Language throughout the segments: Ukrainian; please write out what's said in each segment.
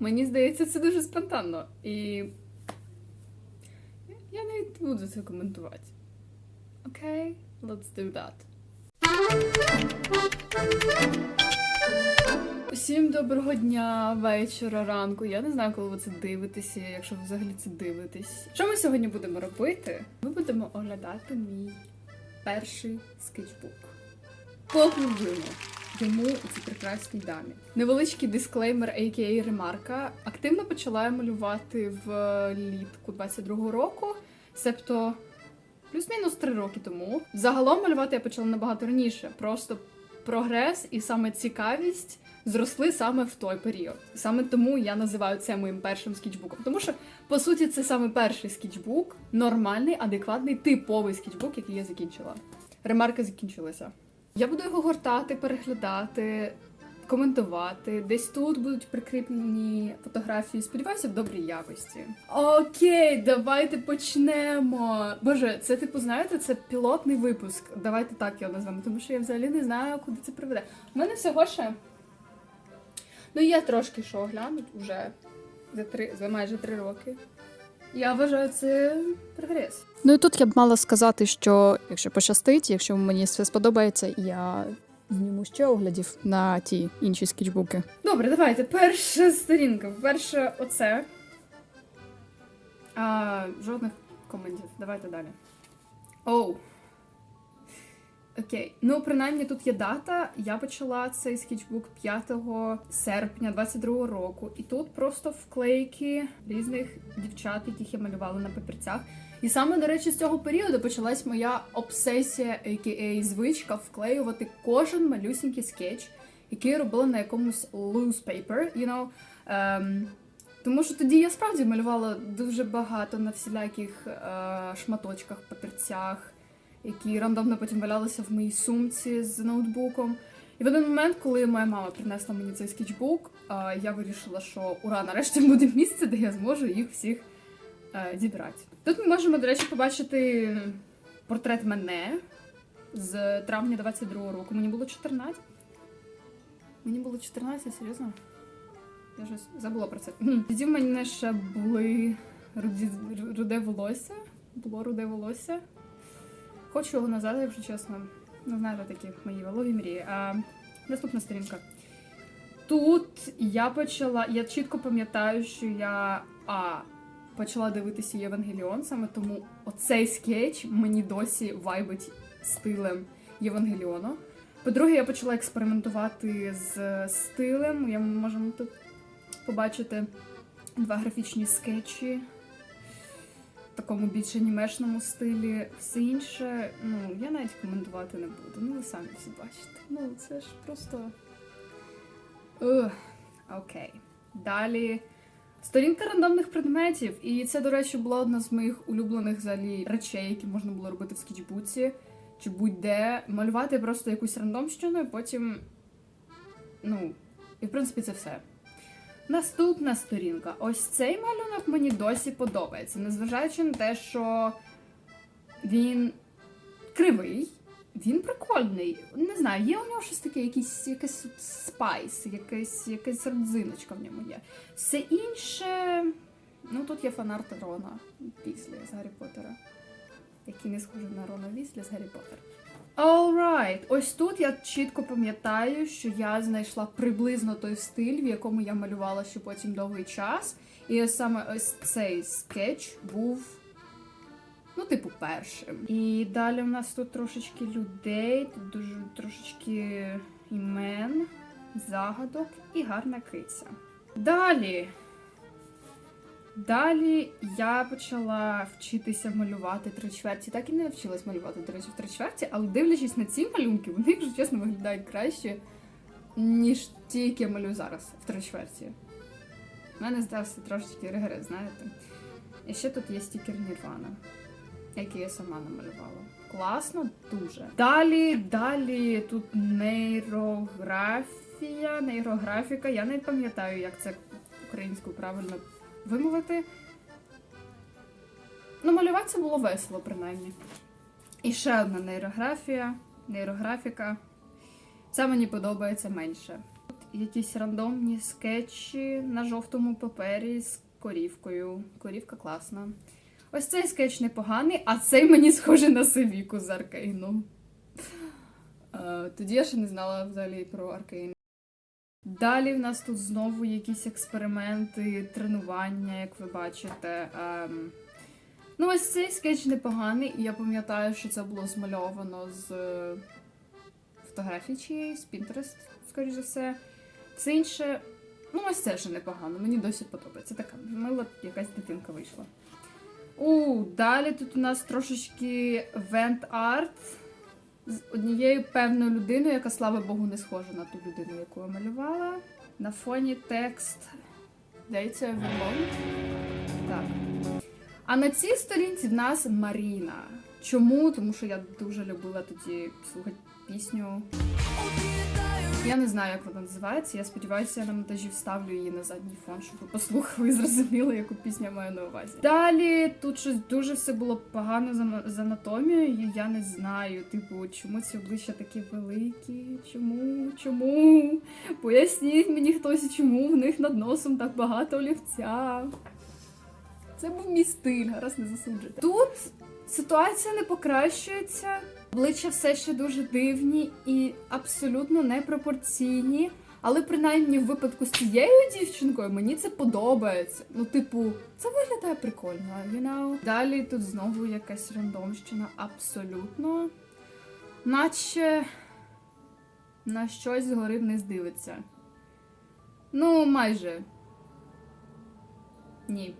Мені здається, це дуже спонтанно. І я навіть буду це коментувати. Окей, let's do that. Усім доброго дня, вечора, ранку. Я не знаю, коли ви це дивитеся, якщо ви взагалі це дивитесь. Що ми сьогодні будемо робити? Ми будемо оглядати мій перший скетчбук. Поглибимо йому у цій прекрасній дамі. Невеличкий дисклеймер, a.k.a. ремарка. Активно почала малювати в літку 22-го року, себто плюс-мінус 3 роки тому. Загалом малювати я почала набагато раніше. Просто прогрес і саме цікавість зросли саме в той період. Саме тому я називаю це моїм першим скетчбуком. Тому що, по суті, це саме перший скетчбук, нормальний, адекватний, типовий скетчбук, який я закінчила. Ремарка закінчилася. Я буду його гортати, переглядати, коментувати. Десь тут будуть прикріплені фотографії. Сподіваюся, в добрій якості. Окей, давайте почнемо. Боже, це типу, знаєте, це пілотний випуск. Давайте так його назвемо, тому що я взагалі не знаю, куди це приведе. У мене всього ще. Ну, є трошки що оглянуть вже за три, за майже три роки. Я вважаю, це прогрес. Ну і тут я б мала сказати, що якщо пощастить, якщо мені все сподобається, я зніму ще оглядів на ті інші скетчбуки. Добре, давайте. Перша сторінка. Перше оце. А, жодних коментів. Давайте далі. Оу. Окей. Ну, принаймні, тут є дата. Я почала цей скетчбук 5 серпня 22 року. І тут просто вклейки різних дівчат, яких я малювала на папірцях. І саме, до речі, з цього періоду почалась моя обсесія, a.k.a. звичка вклеювати кожен малюсінький скетч, який я робила на якомусь loose paper, you know. Ем, тому що тоді я справді малювала дуже багато на всіляких е, шматочках, папірцях, які рандомно потім валялися в моїй сумці з ноутбуком. І в один момент, коли моя мама принесла мені цей скетчбук, я вирішила, що ура, нарешті буде місце, де я зможу їх всіх е, зібрати. Тут ми можемо, до речі, побачити портрет мене з травня 22-го року. Мені було 14. Мені було 14, серйозно? Я щось забула про це. Тоді в мене ще були руде волосся. Було руде волосся. Хочу його назад, якщо чесно. Не знаю, де такі мої волові мрії. А, наступна сторінка. Тут я почала. Я чітко пам'ятаю, що я а, почала дивитися Євангеліон, саме тому оцей скетч мені досі вайбить стилем Євангеліону. По-друге, я почала експериментувати з стилем. Я можемо тут побачити два графічні скетчі такому більш анімешному стилі. Все інше, ну, я навіть коментувати не буду. Ну, ви самі всі бачите. Ну, це ж просто. Ух, окей. Далі. Сторінка рандомних предметів. І це, до речі, була одна з моїх улюблених взагалі речей, які можна було робити в скетчбуці чи будь-де. Малювати просто якусь рандомщину, і потім. Ну, і в принципі це все. Наступна сторінка. Ось цей малюнок мені досі подобається, незважаючи на те, що він кривий, він прикольний. Не знаю, є у нього щось таке, якийсь, якийсь спайс, якась, якась родзиночка в ньому є. Все інше. Ну, тут є фанарт Рона Віслі з Гаррі Поттера, який не схожий на Рона Віслі з Гаррі Поттера. Alright, ось тут я чітко пам'ятаю, що я знайшла приблизно той стиль, в якому я малювала ще потім довгий час. І ось саме ось цей скетч був, ну, типу, першим. І далі у нас тут трошечки людей, тут дуже трошечки імен, загадок і гарна киця. Далі. Далі я почала вчитися малювати три чверті. Так і не навчилась малювати, до речі, в три чверті, але дивлячись на ці малюнки, вони, якщо чесно, виглядають краще, ніж ті, які я малюю зараз в три чверті. У мене здався трошечки регрес, знаєте. І ще тут є стікер Нірвана, який я сама намалювала. Класно, дуже. Далі, далі тут нейрографія, нейрографіка. Я не пам'ятаю, як це українською правильно вимовити. Ну, малювати це було весело, принаймні. І ще одна нейрографія, нейрографіка. Це мені подобається менше. Тут якісь рандомні скетчі на жовтому папері з корівкою. Корівка класна. Ось цей скетч непоганий, а цей мені схожий на Севіку з Аркейну. Е, Тоді я ще не знала взагалі про Аркейн. Далі в нас тут знову якісь експерименти, тренування, як ви бачите. Ем, Ну, ось цей скетч непоганий, і я пам'ятаю, що це було змальовано з е, фотографії чиєїсь, з Pinterest, скоріш за все. Це інше. Ну, ось це вже непогано, мені досі подобається. Така мила якась дитинка вийшла. У, далі тут у нас трошечки вент-арт з однією певною людиною, яка, слава Богу, не схожа на ту людину, яку я малювала. На фоні текст. Здається, Everlong. Так. А на цій сторінці в нас Маріна. Чому? Тому що я дуже любила тоді слухати пісню. Я не знаю, як вона називається. Я сподіваюся, я на монтажі вставлю її на задній фон, щоб ви послухали і зрозуміли, яку пісню я маю на увазі. Далі тут щось дуже все було погано з анатомією. Я не знаю, типу, чому ці обличчя такі великі? Чому? Чому? Поясніть мені хтось, чому в них над носом так багато олівця. Це був мій стиль, гаразд не засуджуйте. Тут ситуація не покращується. Обличчя все ще дуже дивні і абсолютно непропорційні. Але принаймні в випадку з цією дівчинкою мені це подобається. Ну, типу, це виглядає прикольно, you know? Далі тут знову якась рандомщина, абсолютно. Наче на щось згори вниз дивиться. Ну, майже. Ні.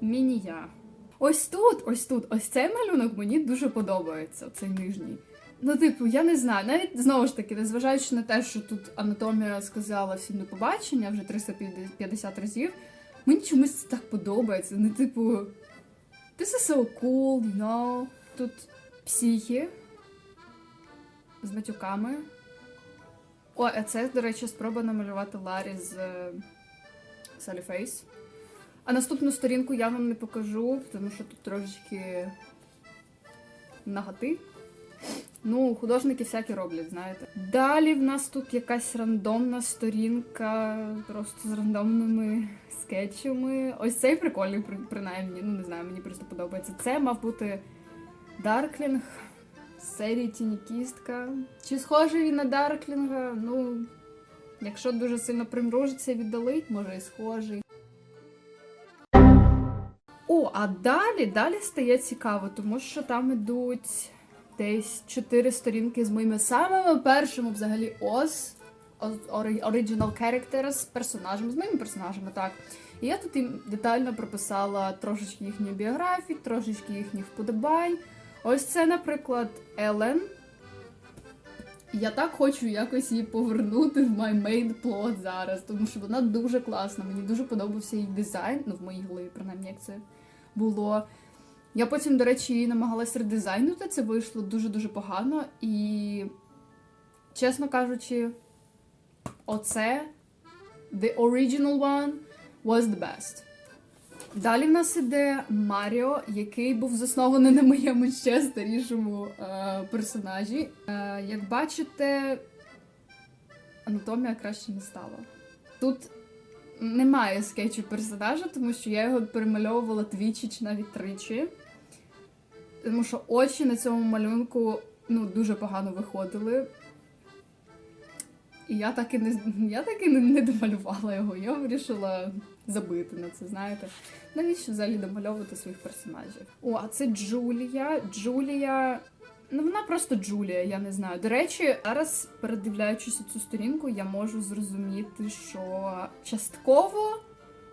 Міні-я. Ось тут, ось тут, ось цей малюнок мені дуже подобається, цей нижній. Ну, типу, я не знаю, навіть знову ж таки, незважаючи на те, що тут анатомія сказала всім до побачення вже 350 разів, мені чомусь так подобається. Ну, типу, this is so cool, you know. Тут психи з матюками. О, а це, до речі, спроба намалювати Ларі з е, Sally Face. А наступну сторінку я вам не покажу, тому що тут трошечки нагати. Ну, художники всякі роблять, знаєте. Далі в нас тут якась рандомна сторінка, просто з рандомними скетчами. Ось цей прикольний, принаймні. Ну, не знаю, мені просто подобається. Це мав бути Дарклінг з серії Тіні Кістка. Чи схожий він на Дарклінга? Ну, якщо дуже сильно примружиться і віддалить, може і схожий. О, а далі, далі стає цікаво, тому що там ідуть десь чотири сторінки з моїми самими першими взагалі ос, ori- original characters, персонажами, з моїми персонажами, так. І я тут їм детально прописала трошечки їхньої біографії, трошечки їхніх вподобань. Ось це, наприклад, Елен. Я так хочу якось її повернути в my main plot зараз, тому що вона дуже класна. Мені дуже подобався її дизайн, ну в моїй голові, принаймні, як це було. Я потім, до речі, її намагалася редизайнути, це вийшло дуже-дуже погано. І, чесно кажучи, оце the original one was the best. Далі в нас іде Маріо, який був заснований на моєму ще старішому е, персонажі. Е, як бачите, анатомія краще не стала. Тут немає скетчу персонажа, тому що я його перемальовувала двічі чи навіть тричі. Тому що очі на цьому малюнку ну, дуже погано виходили. І я так і не, я так і не, домалювала його. Я вирішила забити на це, знаєте. Навіщо взагалі домальовувати своїх персонажів? О, а це Джулія. Джулія. Ну, вона просто Джулія, я не знаю. До речі, зараз, передивляючись цю сторінку, я можу зрозуміти, що частково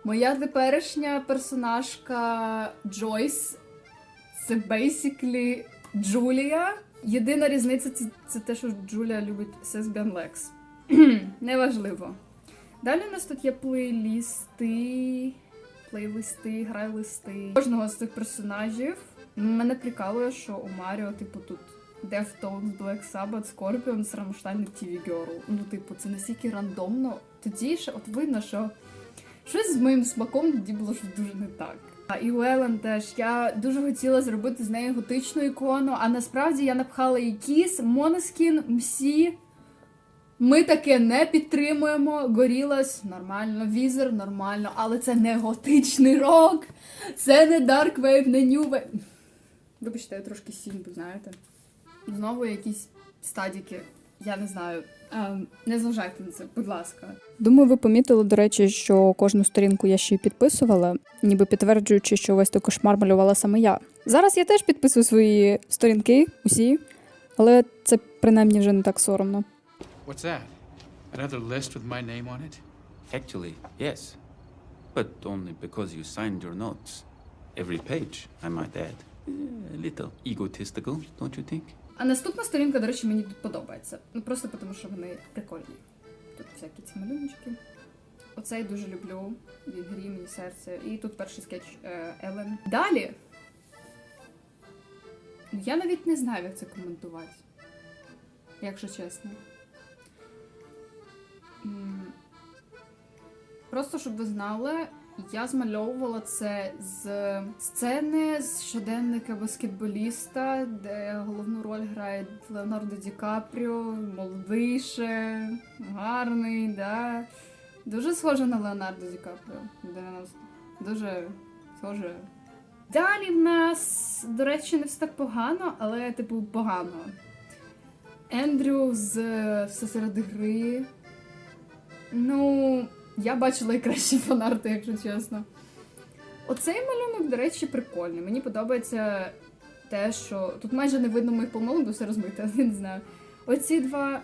моя теперішня персонажка Джойс це basically Джулія. Єдина різниця це, це те, що Джулія любить Сесбіан Лекс. Неважливо. Далі у нас тут є плейлісти, плейлисти, грайлисти кожного з цих персонажів. Мене прикалує, що у Маріо, типу, тут Deftones, Black Sabbath, Scorpions, Rammstein і TV Girl. Ну, типу, це настільки рандомно. Тоді ще от видно, що щось з моїм смаком тоді було щось дуже не так. А і у Елен теж я дуже хотіла зробити з неї готичну ікону, а насправді я напхала їй кіс, Монескін, Мсі. Ми таке не підтримуємо. Горілас нормально, візер нормально, але це не готичний рок, це не Wave, не Wave. Вибачте, я трошки сімбу, знаєте. Знову якісь стадіки, я не знаю. Ем, не зважайте на це, будь ласка. Думаю, ви помітили, до речі, що кожну сторінку я ще й підписувала, ніби підтверджуючи, що весь той кошмар малювала саме я. Зараз я теж підписую свої сторінки, усі, але це принаймні вже не так соромно. What's that? Another list with my name on it? Actually, yes. But only because you signed your notes. Every page, I might add. A little egotistical, don't you think? А наступна сторінка, до речі, мені тут подобається. Ну просто тому, що вони прикольні. Тут всякі ці малюночки. Оцей дуже люблю. Він гріє мені серце. І тут перший скетч е, Елен. Далі. Ну, Я навіть не знаю, як це коментувати. Якщо чесно. Просто щоб ви знали, я змальовувала це з сцени з щоденника баскетболіста, де головну роль грає Леонардо Ді Капріо, молодий гарний, да. Дуже схоже на Леонардо Ді Капріо. 90. Дуже схоже. Далі в нас, до речі, не все так погано, але типу погано. Ендрю з все серед гри. Ну, я бачила і кращі фанарти, якщо чесно. Оцей малюнок, до речі, прикольний. Мені подобається те, що тут майже не видно моїх помилок, бо все розмите, я не знаю. Оці два.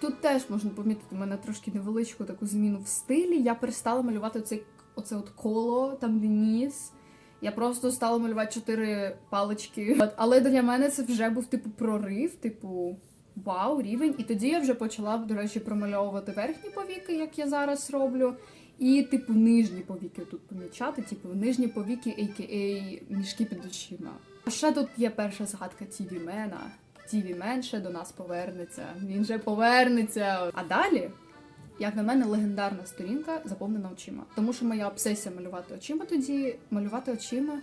Тут теж можна помітити у мене трошки невеличку таку зміну в стилі. Я перестала малювати оцей, оце от коло, там де ніс. Я просто стала малювати чотири палички. Але для мене це вже був типу прорив, типу вау, рівень. І тоді я вже почала, до речі, промальовувати верхні повіки, як я зараз роблю. І, типу, нижні повіки тут помічати, типу, нижні повіки, а.к.а. мішки під очима. А ще тут є перша згадка Тіві Мена. Тіві Мен ще до нас повернеться. Він же повернеться. А далі, як на мене, легендарна сторінка заповнена очима. Тому що моя обсесія малювати очима тоді, малювати очима.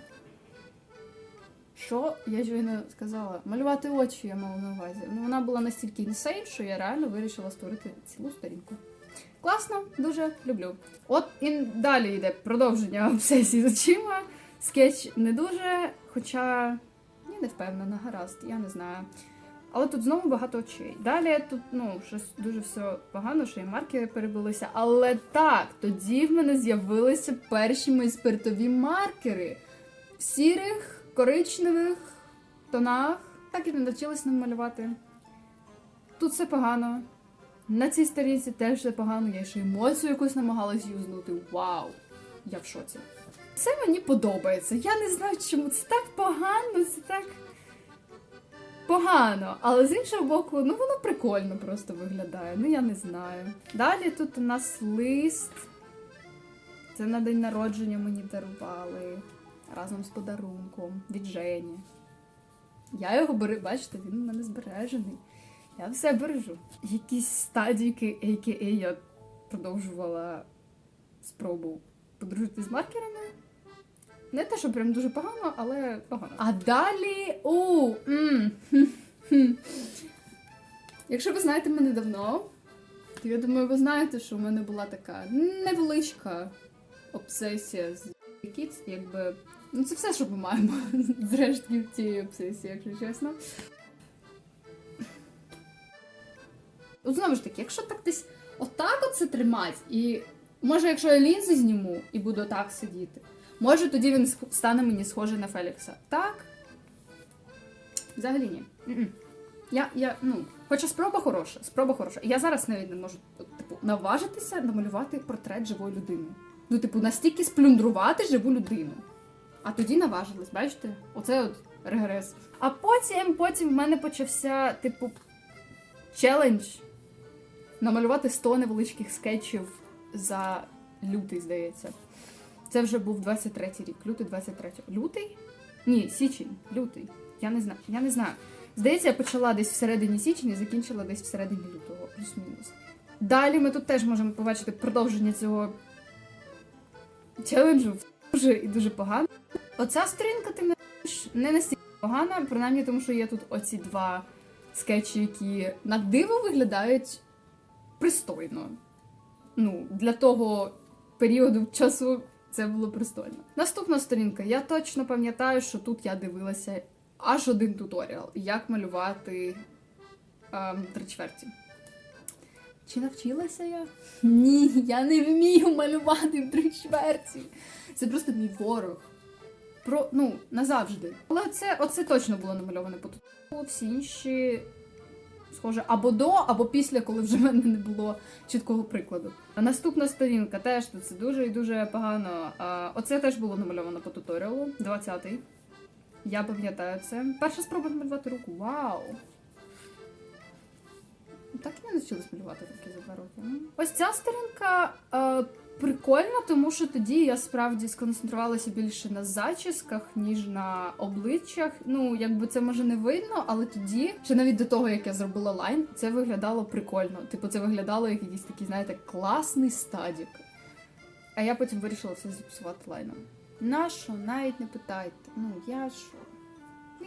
Що я щойно сказала? Малювати очі я мала на увазі. Ну вона була настільки інсейн, що я реально вирішила створити цілу сторінку. Класно, дуже люблю. От і далі йде продовження обсесії з очима. Скетч не дуже, хоча я не впевнена, гаразд, я не знаю. Але тут знову багато очей. Далі тут ну, щось дуже все погано, що і маркери перебилися. Але так, тоді в мене з'явилися перші мої спиртові маркери в сірих, коричневих тонах. Так і не навчилась ним малювати. Тут все погано. На цій сторінці теж все погано. Я ще емоцію якусь намагалась юзнути. Вау! Я в шоці. Це мені подобається. Я не знаю, чому це так погано, це так погано. Але з іншого боку, ну воно прикольно просто виглядає. Ну я не знаю. Далі тут у нас лист. Це на день народження мені дарували разом з подарунком від Жені. Я його беру, бачите, він у мене збережений. Я все бережу. Якісь стадійки, а.к.а. я продовжувала спробу подружити з маркерами. Не те, що прям дуже погано, але погано. А далі. У, м, хм. Якщо ви знаєте мене давно, то я думаю, ви знаєте, що в мене була така невеличка обсесія з Kids, якби. Ну, це все, що ми маємо з рештків цієї обсесії, якщо чесно. От знову ж таки, якщо так десь отак от це тримати, і може, якщо я лінзи зніму і буду так сидіти, може тоді він стане мені схожий на Фелікса. Так? Взагалі ні. Я, я, ну, хоча спроба хороша, спроба хороша. Я зараз навіть не можу типу, наважитися намалювати портрет живої людини. Ну, типу, настільки сплюндрувати живу людину. А тоді наважилась, бачите? Оце от регрес. А потім, потім в мене почався, типу, челендж намалювати 100 невеличких скетчів за лютий, здається. Це вже був 23-й рік. Лютий 23 Лютий? Ні, січень, лютий. Я не знаю. Я не знаю. Здається, я почала десь всередині січня і закінчила десь всередині лютого, плюс-мінус. Далі ми тут теж можемо побачити продовження цього челенджу. Дуже і дуже погано. Оця сторінка, тим не не настільки погана, принаймні тому, що є тут оці два скетчі, які на диво виглядають пристойно. Ну, для того періоду часу це було пристойно. Наступна сторінка. Я точно пам'ятаю, що тут я дивилася аж один туторіал, як малювати ем, три чверті. Чи навчилася я? Ні, я не вмію малювати в три чверті. Це просто мій ворог. Про, ну, назавжди. Але це, оце точно було намальоване по туторіалу. Всі інші, схоже, або до, або після, коли вже в мене не було чіткого прикладу. А наступна сторінка теж тут це дуже і дуже погано. А, оце теж було намальовано по туторіалу, 20-й. Я пам'ятаю це. Перша спроба намалювати руку. Вау! Так і не навчилась малювати руки за два роки. Ну. Ось ця сторінка е, прикольна, тому що тоді я справді сконцентрувалася більше на зачісках, ніж на обличчях. Ну, якби це може не видно, але тоді, ще навіть до того, як я зробила лайн, це виглядало прикольно. Типу, це виглядало як якийсь такий, знаєте, класний стадік. А я потім вирішила все зіпсувати лайном. Нащо? Навіть не питайте. Ну, я що?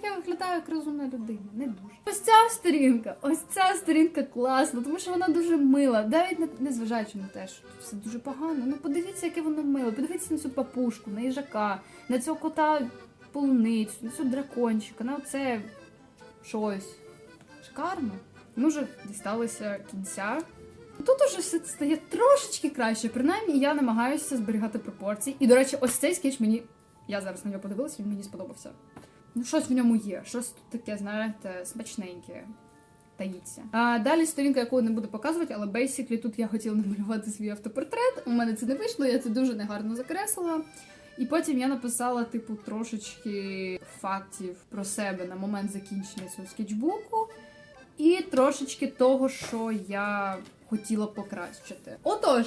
Я виглядаю як розумна людина, не дуже. Ось ця сторінка, ось ця сторінка класна, тому що вона дуже мила. Навіть не, незважаючи на те, що все дуже погано. Ну подивіться, яке воно миле. Подивіться на цю папушку, на їжака, на цього кота полуницю, на цього дракончика, на це щось. Шикарно. Ми вже дісталися кінця. Тут уже все стає трошечки краще. Принаймні я намагаюся зберігати пропорції. І, до речі, ось цей скетч мені. Я зараз на нього подивилася, він мені сподобався. Ну, щось в ньому є, щось тут таке, знаєте, смачненьке. Таїться. А далі сторінка, яку не буду показувати, але бейсіклі тут я хотіла намалювати свій автопортрет. У мене це не вийшло, я це дуже негарно закреслила. І потім я написала, типу, трошечки фактів про себе на момент закінчення цього скетчбуку. І трошечки того, що я хотіла покращити. Отож,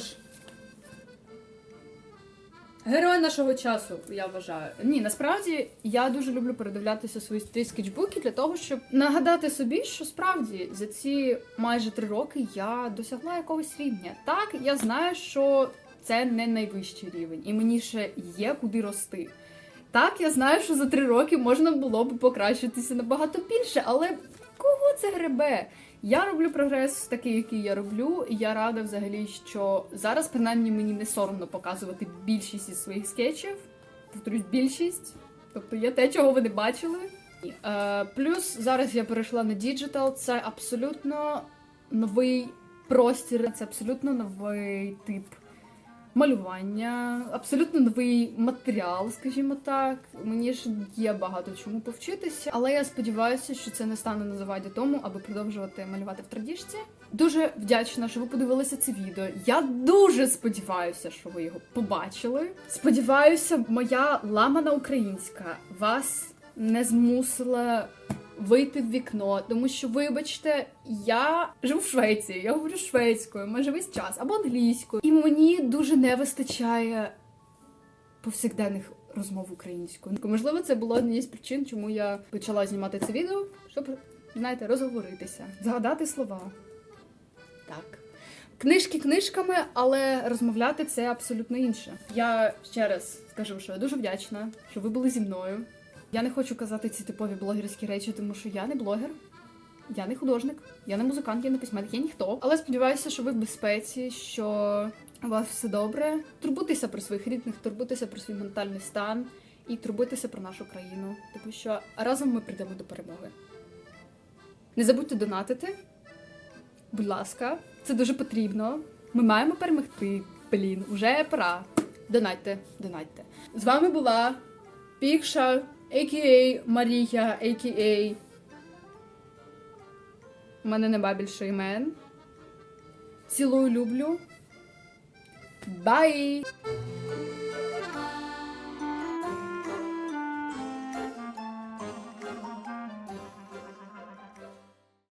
Герой нашого часу, я вважаю. Ні, насправді я дуже люблю передивлятися свої старі скетчбуки для того, щоб нагадати собі, що справді за ці майже три роки я досягла якогось рівня. Так, я знаю, що це не найвищий рівень, і мені ще є куди рости. Так, я знаю, що за три роки можна було б покращитися набагато більше, але кого це гребе? Я роблю прогрес такий, який я роблю. і Я рада взагалі, що зараз принаймні мені не соромно показувати більшість із своїх скетчів. Повторюсь, більшість. Тобто є те, чого ви не бачили. Е, плюс зараз я перейшла на діджитал. Це абсолютно новий простір, це абсолютно новий тип малювання, абсолютно новий матеріал, скажімо так. Мені ж є багато чому повчитися, але я сподіваюся, що це не стане на заваді тому, аби продовжувати малювати в традіжці. Дуже вдячна, що ви подивилися це відео. Я дуже сподіваюся, що ви його побачили. Сподіваюся, моя ламана українська вас не змусила вийти в вікно, тому що, вибачте, я живу в Швеції, я говорю шведською майже весь час або англійською, і мені дуже не вистачає повсякденних розмов українською. Можливо, це було однією з причин, чому я почала знімати це відео, щоб знаєте, розговоритися, згадати слова. Так. Книжки книжками, але розмовляти це абсолютно інше. Я ще раз скажу, що я дуже вдячна, що ви були зі мною. Я не хочу казати ці типові блогерські речі, тому що я не блогер, я не художник, я не музикант, я не письменник, я ніхто. Але сподіваюся, що ви в безпеці, що у вас все добре. Турбуйтеся про своїх рідних, турбуйтеся про свій ментальний стан і турбуйтеся про нашу країну, тому що разом ми прийдемо до перемоги. Не забудьте донатити. Будь ласка, це дуже потрібно. Ми маємо перемогти. Блін, уже пора. Донатьте, донатьте. З вами була Пікша, а.к.а. Марія, а.к.а. У мене нема більше імен. Цілую, люблю. Бай!